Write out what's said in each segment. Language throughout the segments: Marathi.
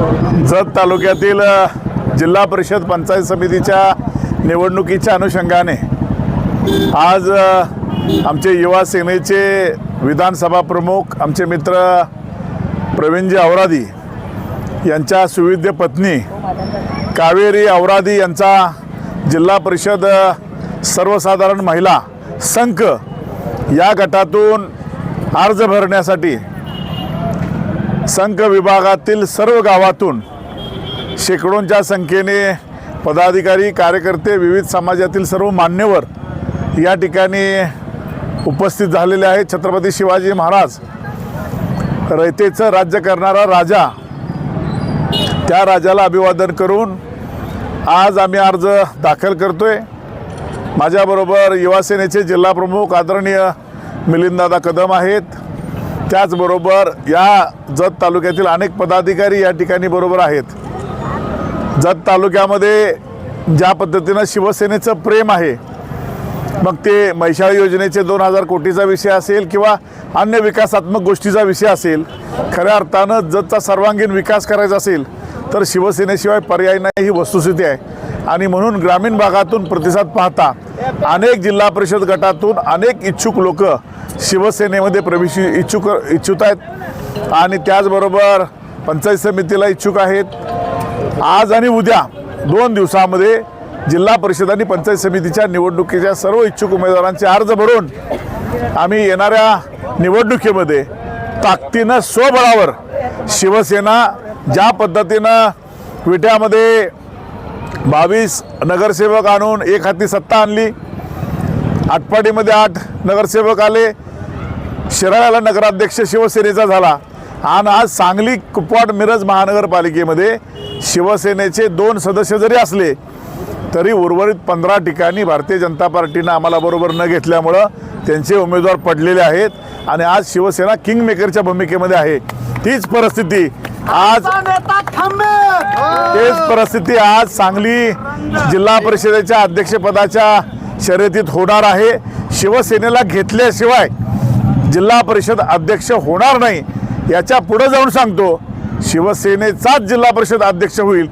जत तालुक्यातील जिल्हा परिषद पंचायत समितीच्या निवडणुकीच्या अनुषंगाने आज आमचे युवा सेनेचे विधानसभा प्रमुख आमचे मित्र प्रवीणजी औरादी यांच्या सुविद्य पत्नी कावेरी औरादी यांचा जिल्हा परिषद सर्वसाधारण महिला संघ या गटातून अर्ज भरण्यासाठी संघ विभागातील सर्व गावातून शेकडोंच्या संख्येने पदाधिकारी कार्यकर्ते विविध समाजातील सर्व मान्यवर या ठिकाणी उपस्थित झालेले आहेत. छत्रपती शिवाजी महाराज रयतेचं राज्य करणारा राजा त्या राजाला अभिवादन करून आज आम्ही अर्ज दाखल करतोय. माझ्याबरोबर युवासेनेचे जिल्हाप्रमुख आदरणीय मिलिंददादा कदम आहेत. त्याचबरोबर या जत तालुक्यातील अनेक पदाधिकारी या ठिकाणी बरोबर आहेत. जत तालुक्यामध्ये ज्या पद्धतीनं शिवसेनेचं प्रेम आहे मग ते मैशाळ योजनेचे दोन हजार कोटीचा विषय असेल किंवा अन्य विकासात्मक गोष्टीचा विषय असेल खऱ्या अर्थानं जतचा सर्वांगीण विकास करायचा असेल तर शिवसेनेशिवाय पर्याय नाही ही वस्तुस्थिती आहे. आणि म्हणून ग्रामीण भागातून प्रतिसाद पाहता अनेक जिल्हा परिषद गटातून अनेक इच्छुक लोक शिवसेनेमध्ये प्रवेश इच्छुक इच्छुक आहेत. आणि त्याचबरोबर पंचायत समितीला इच्छुक आहेत. आज आणि उद्या दोन दिवसामध्ये जिल्हा परिषद आणि पंचायत समितीच्या निवडणुकीच्या सर्व इच्छुक उमेदवारांचे अर्ज भरून आम्ही येणाऱ्या निवडणुकीमध्ये ताकदीनं स्वबळावर शिवसेना ज्या पद्धतीनं विट्यामध्ये बावीस नगरसेवक आणून एक हाती सत्ता आणली. आटपाडीमध्ये आठ नगरसेवक आले. शिराळ्याला नगराध्यक्ष शिवसेनेचा झाला. आणि आज सांगली कुपवाड मिरज महानगरपालिकेमध्ये शिवसेनेचे दोन सदस्य जरी असले तरी उर्वरित पंधरा ठिकाणी भारतीय जनता पार्टीनं आम्हाला बरोबर न घेतल्यामुळं त्यांचे उमेदवार पडलेले आहेत. आणि आज शिवसेना किंगमेकरच्या भूमिकेमध्ये आहे. तीच परिस्थिती आज तेच परिस्थिती आज सांगली जिल्हा परिषदेच्या अध्यक्षपदाच्या शर्यतीत होणार आहे. शिवसेनेला घेतल्याशिवाय जिल्हा परिषद अध्यक्ष होणार नाही याच्यापुढे जाऊन सांगतो शिवसेनेचाच जिल्हा परिषद अध्यक्ष होईल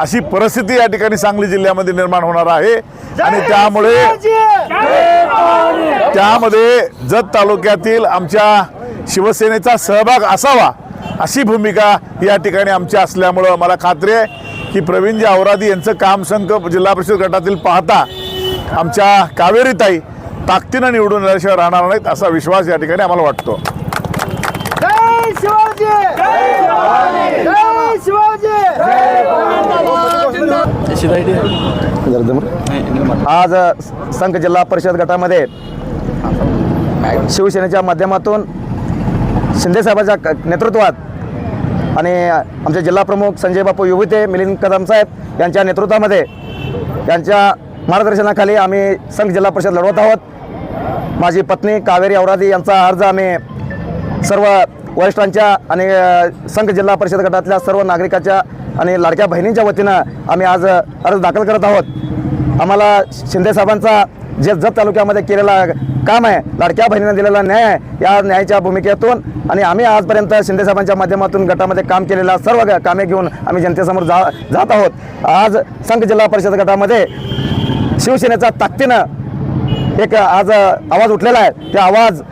अशी परिस्थिती या ठिकाणी सांगली जिल्ह्यामध्ये निर्माण होणार आहे. आणि त्यामुळे त्यामध्ये जत तालुक्यातील आमच्या शिवसेनेचा सहभाग असावा अशी भूमिका या ठिकाणी आमची असल्यामुळं मला खात्री आहे की प्रवीणजी औरादी यांचं काम संघ जिल्हा परिषद गटातील पाहता आमच्या कावेरीताई ताकदीनं निवडून आल्याशिवाय राहणार नाहीत असा विश्वास या ठिकाणी आम्हाला वाटतो. जय शिवाजी! जय शिवाजी! आज संघ जिल्हा परिषद गटामध्ये शिवसेनेच्या माध्यमातून शिंदेसाहेबाच्या नेतृत्वात आणि आमचे जिल्हा प्रमुख संजय बापू युविते मिलिंद कदम साहेब यांच्या नेतृत्वामध्ये यांच्या मार्गदर्शनाखाली आम्ही संघ जिल्हा परिषद लढवत आहोत. माझी पत्नी कावेरी औरादी यांचा अर्ज आम्ही सर्व वरिष्ठांच्या आणि संघ जिल्हा परिषद गटातल्या सर्व नागरिकाच्या आणि लाडक्या बहिणींच्या वतीनं आम्ही आज अर्ज दाखल करत आहोत. आम्हाला शिंदेसाहेबांचा जे जत तालुक्यामध्ये केलेला काम आहे लाडक्या बहिणींना दिलेला न्याय आहे या न्यायाच्या भूमिकेतून आणि आम्ही आजपर्यंत शिंदे साहेबांच्या माध्यमातून गटामध्ये काम केलेल्या सर्व ग- कामे घेऊन आम्ही जनतेसमोर जा जात आहोत. आज संघ जिल्हा परिषद गटामध्ये शिवसेनेचा ताकदीनं एक आज आवाज उठलेला आहे. ते आवाज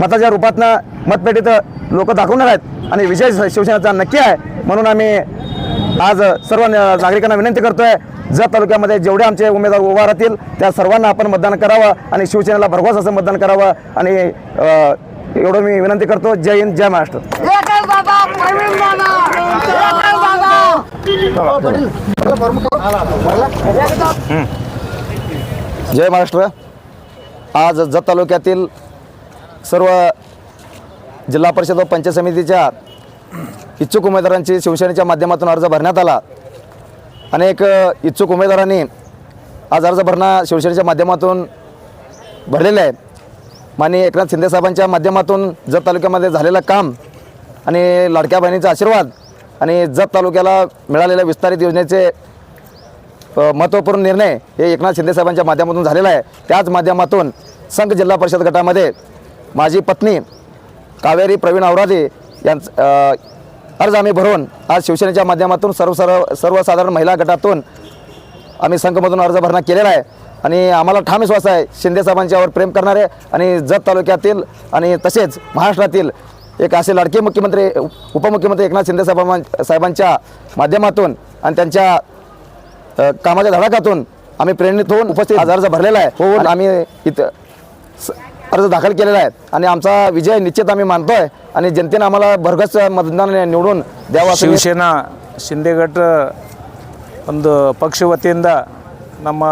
मताच्या रूपातनं मतपेटीत लोक दाखवणार आहेत आणि विजय शिवसेनेचा नक्की आहे म्हणून आम्ही आज सर्व नागरिकांना विनंती करतोय जत तालुक्यामध्ये जेवढे आमचे उमेदवार उभा राहतील त्या सर्वांना आपण मतदान करावं आणि शिवसेनेला भरघोस असं मतदान करावं आणि एवढं मी विनंती करतो. जय हिंद जय महाराष्ट्र. जय महाराष्ट्र. आज जत तालुक्यातील सर्व जिल्हा परिषद व पंचायत समितीच्या इच्छुक उमेदवारांची शिवसेनेच्या माध्यमातून अर्ज भरण्यात आला. अनेक इच्छुक उमेदवारांनी आज अर्ज भरणा शिवसेनेच्या माध्यमातून भरलेला आहे. माननीय एकनाथ शिंदेसाहेबांच्या माध्यमातून जत तालुक्यामध्ये झालेलं काम आणि लाडक्या बहिणीचा आशीर्वाद आणि जत तालुक्याला मिळालेल्या विस्तारित योजनेचे महत्त्वपूर्ण निर्णय हे एकनाथ शिंदेसाहेबांच्या माध्यमातून झालेला आहे. त्याच माध्यमातून संघ जिल्हा परिषद गटामध्ये माझी पत्नी कावेरी प्रवीण औरादे यांच अर्ज आम्ही भरून आज शिवसेनेच्या माध्यमातून सर्व सर्व सर्वसाधारण महिला गटातून आम्ही संघमधून अर्ज भरणा केलेला आहे. आणि आम्हाला ठाम विश्वास आहे शिंदे साहेबांच्यावर प्रेम करणारे आणि जत तालुक्यातील आणि तसेच महाराष्ट्रातील एक असे लाडके मुख्यमंत्री उपमुख्यमंत्री एकनाथ शिंदे साहेबां साहेबांच्या माध्यमातून आणि त्यांच्या कामाच्या धडाक्यातून आम्ही प्रेरित होऊन उपस्थित. आज अर्ज भरलेला आहे. होऊन आम्ही इथं अर्ज दाखल केलेला आहे आणि आमचा विजय निश्चित आम्ही मानतोय आणि जनतेने आम्हाला भरघोस मतदान निवडून द्यावा असं मी- ಶಿವಸೇನಾ ಶಿಂದೆಘಟ್ಟ ಒಂದು ಪಕ್ಷ ವತಿಯಿಂದ ನಮ್ಮ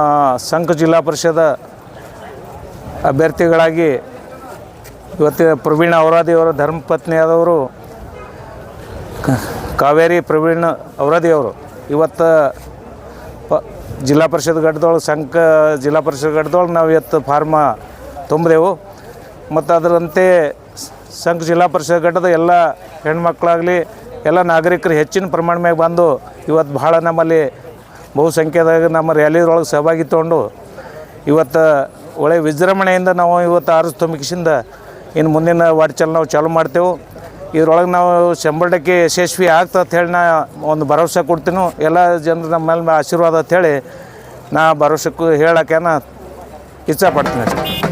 ಸಂಘ ಜಿಲ್ಲಾ ಪರಿಷದ ಅಭ್ಯರ್ಥಿಗಳಾಗಿ ಇವತ್ತಿನ ಪ್ರವೀಣ ಅವರಾದಿಯವರ ಧರ್ಮಪತ್ನಿಯಾದವರು ಕ- ಕಾವೇರಿ ಪ್ರವೀಣ್ ಅವರಾದಿಯವರು ಇವತ್ತು ಪ ಜಿಲ್ಲಾ ಪರಿಷತ್ ಘಟ್ಟದೊಳಗೆ ಸಂಘ ಜಿಲ್ಲಾ ಪರಿಷತ್ ಘಟ್ಟದೊಳಗೆ ನಾವು ಇವತ್ತು ಫಾರ್ಮ ತುಂಬಿದೆವು. ಮತ್ತು ಅದರಂತೆ ಸಂಘ ಜಿಲ್ಲಾ ಪರಿಷತ್ ಘಟ್ಟದ ಎಲ್ಲ ಹೆಣ್ಮಕ್ಳಾಗಲಿ, ಎಲ್ಲ ನಾಗರಿಕರು ಹೆಚ್ಚಿನ ಪ್ರಮಾಣ ಮ್ಯಾಗ ಬಂದು ಇವತ್ತು ಭಾಳ ನಮ್ಮಲ್ಲಿ ಬಹುಸಂಖ್ಯೆದಾಗ ನಮ್ಮ ರ್ಯಾಲಿದೊಳಗೆ ಸಹಭಾಗಿ ತೊಗೊಂಡು ಇವತ್ತು ಒಳ್ಳೆ ವಿಜೃಂಭಣೆಯಿಂದ ನಾವು ಇವತ್ತು ಆರು ತುಂಬಿಕಿಸಿಂದ ಇನ್ನು ಮುಂದಿನ ವಾಟ್ಚಲ್ ನಾವು ಚಾಲು ಮಾಡ್ತೇವೆ. ಇದ್ರೊಳಗೆ ನಾವು ಶಂಬರ್ ಟಕ್ಕೆ ಯಶಸ್ವಿ ಆಗ್ತದೆ ಅಂತ ಹೇಳಿ ನಾ ಒಂದು ಭರವಸೆ ಕೊಡ್ತೀನಿ. ಎಲ್ಲ ಜನರು ನಮ್ಮ ಮೇಲೆ ಆಶೀರ್ವಾದ ಅಂತ ಹೇಳಿ ನಾ ಭರವಸೆ ಹೇಳೋಕೆ ನಾ ಇಚ್ಛಪಡ್ತೀನಿ ಅಷ್ಟೇ.